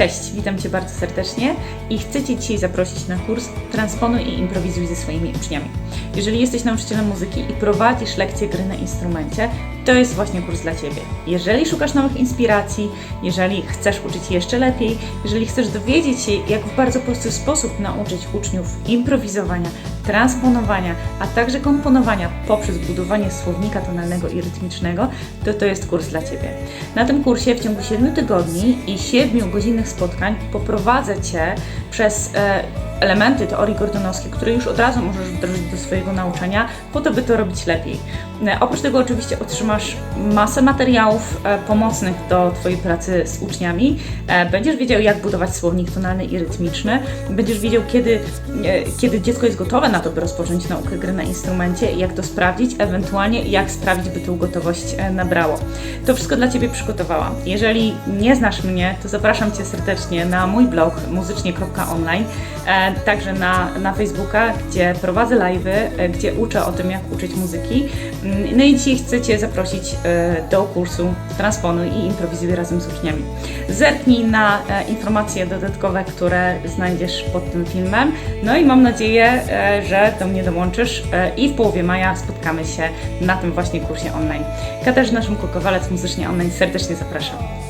Cześć, witam Cię bardzo serdecznie i chcę Cię dzisiaj zaprosić na kurs Transponuj i improwizuj ze swoimi uczniami. Jeżeli jesteś nauczycielem muzyki i prowadzisz lekcje gry na instrumencie, to jest właśnie kurs dla Ciebie. Jeżeli szukasz nowych inspiracji, jeżeli chcesz uczyć jeszcze lepiej, jeżeli chcesz dowiedzieć się, jak w bardzo prosty sposób nauczyć uczniów improwizowania, transponowania, a także komponowania poprzez budowanie słownika tonalnego i rytmicznego, to to jest kurs dla Ciebie. Na tym kursie w ciągu 7 tygodni i 7 godzinnych spotkań poprowadzę Cię przez e, elementy teorii gordonowskiej, które już od razu możesz wdrożyć do swojego nauczania, po to, by to robić lepiej. E, oprócz tego oczywiście otrzymasz masę materiałów e, pomocnych do Twojej pracy z uczniami. E, będziesz wiedział, jak budować słownik tonalny i rytmiczny. Będziesz wiedział, kiedy, kiedy dziecko jest gotowe na to, by rozpocząć naukę gry na instrumencie jak to sprawdzić, ewentualnie jak sprawić, by tą gotowość nabrało. To wszystko dla Ciebie przygotowałam. Jeżeli nie znasz mnie, to zapraszam Cię serdecznie na mój blog muzycznie.online, także na, na Facebooka, gdzie prowadzę live'y, e, gdzie uczę o tym, jak uczyć muzyki. Mm, No i dzisiaj chcę Cię zaprosić e, do kursu Transponuj i improwizuj razem z uczniami. Zerknij na e, informacje dodatkowe, które znajdziesz pod tym filmem. No i mam nadzieję, że do mnie dołączysz i w połowie maja spotkamy się na tym właśnie kursie online. Katarzyna Szymko-Kowalec, Muzycznie Online, serdecznie zapraszam.